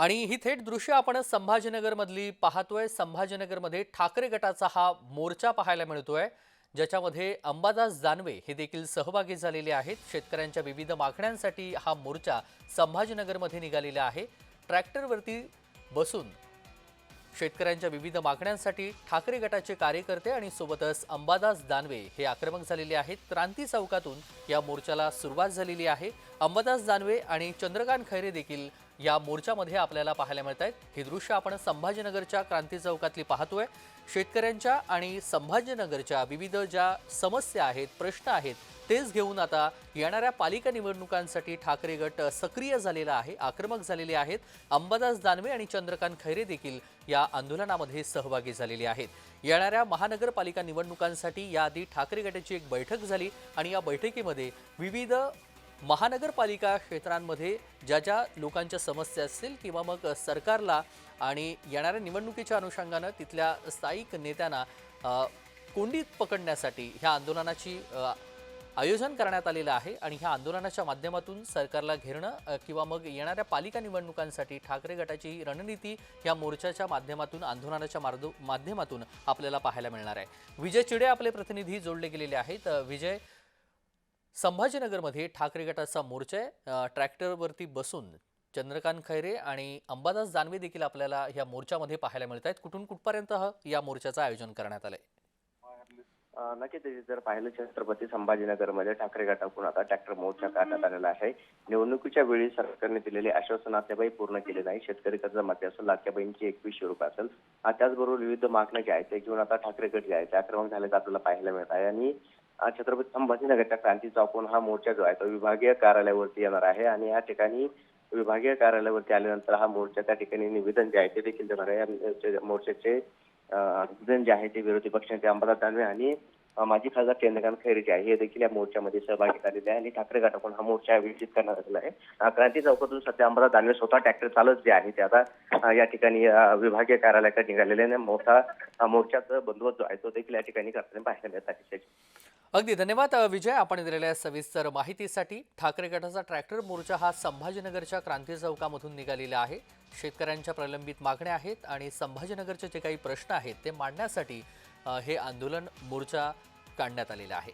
आणि ही थेट दृश्य आपण संभाजीनगरमधली पाहतोय. संभाजीनगरमध्ये ठाकरे गटाचा हा मोर्चा पाहायला मिळतोय ज्याच्यामध्ये अंबादास दानवे हे देखील सहभागी झालेले आहेत. शेतकऱ्यांच्या विविध मागण्यांसाठी हा मोर्चा संभाजीनगरमध्ये निघालेला आहे. ट्रॅक्टरवरती बसून शेतकऱ्यांच्या विविध मागण्यांसाठी ठाकरे गटाचे कार्यकर्ते आणि सोबतच अंबादास दानवे हे आक्रमक झालेले आहेत. क्रांती चौकातून या मोर्चाला सुरुवात झालेली आहे. अंबादास दानवे आणि चंद्रकांत खैरे देखील या मोर्चामध्ये आपल्याला पाहायला मिळत आहेत. ही दृश्य आपण संभाजीनगरच्या क्रांती चौकातली पाहतोय. शेतकऱ्यांच्या आणि संभाजीनगरच्या विविध ज्या समस्या आहेत प्रश्न आहेत तेच घेऊन आता येणाऱ्या पालिका निवडणुकांसाठी ठाकरे गट सक्रिय झालेला आहे आक्रमक झालेले आहेत. अंबादास दानवे आणि चंद्रकांत खैरे देखील या आंदोलनामध्ये सहभागी झालेले आहेत. येणाऱ्या महानगरपालिका निवडणुकांसाठी याआधी ठाकरे गटाची एक बैठक झाली आणि या बैठकीमध्ये विविध महानगरपालिका क्षेत्रांमध्ये ज्या ज्या लोकांच्या समस्या असतील किंवा मग सरकारला आणि येणाऱ्या निवडणुकीच्या अनुषंगानं तिथल्या स्थायिक नेत्यांना कोंडीत पकडण्यासाठी ह्या आंदोलनाची आयोजन करण्यात आलेलं आहे आणि ह्या आंदोलनाच्या माध्यमातून सरकारला घेरणं किंवा मग येणाऱ्या पालिका निवडणुकांसाठी ठाकरे गटाची ही रणनीती या मोर्चाच्या माध्यमातून आंदोलनाच्या मार्दो माध्यमातून आपल्याला पाहायला मिळणार आहे. विजय चिडे आपले प्रतिनिधी जोडले गेलेले आहेत. विजय संभाजीनगरमध्ये ठाकरे गटाचा मोर्चा आहे. ट्रॅक्टरवरती बसून चंद्रकांत खैरे आणि अंबादास दानवे देखील आपल्याला या मोर्चामध्ये पाहायला मिळत आहेत. कुठून कुठपर्यंत या मोर्चाचं आयोजन करण्यात आलंय? नक्कीच जर पाहिलं छत्रपती संभाजीनगरमध्ये ठाकरे गटाकडून आता ट्रॅक्टर मोर्चा काढण्यात आलेला आहे. निवडणुकीच्या वेळी सरकारने दिलेले आश्वासन अद्यापही पूर्ण केले नाही. शेतकरी कर्जमाफी असेल लाडक्याबाईंची एकवीसशे रुपये असेल. त्याचबरोबर विविध मागण्या ज्या आहेत ते घेऊन आता ठाकरे गट जे आहे ते आक्रमक झाल्याचं आपल्याला पाहायला मिळत आहे. आणि छत्रपती संभाजीनगरच्या क्रांती चौकून हा मोर्चा जो आहे तो विभागीय कार्यालयावरती येणार आहे आणि या ठिकाणी विभागीय कार्यालयावरती आल्यानंतर हा मोर्चा त्या ठिकाणी निवेदन जे आहे ते देखील देणार आहे. या मोर्चाचे निवेदन जे आहे ते विरोधी पक्षांचे अंबादास दानवे आणि माजी खासदार चंद्रकांत खैरे जे आहे हे देखील या मोर्चामध्ये सहभागी झालेले आहे आणि ठाकरे गटाकडून हा मोर्चा आयोजित करण्यात आलेला आहे. क्रांती चौकातून सध्या अंबादास दानवे स्वतः ट्रॅक्टर चालत जे आहे ते आता या ठिकाणी विभागीय कार्यालयाकडे निघालेले आहे आणि मोठा मोर्चाचा बंदोबस्त जो आहे तो देखील या ठिकाणी करताना पाहायला मिळत आहे. अगदी धन्यवाद विजय. आपण दिलेल्या सविस्तर माहितीसाठी ठाकरे गटाचा ट्रॅक्टर मोर्चा हा संभाजीनगरच्या क्रांती चौकामधून निघालेला आहे. शेतकऱ्यांच्या प्रलंबित मागण्या आहेत आणि संभाजीनगरचे जे काही प्रश्न आहेत ते मांडण्यासाठी हे आंदोलन मोर्चा काढण्यात आलेलं आहे.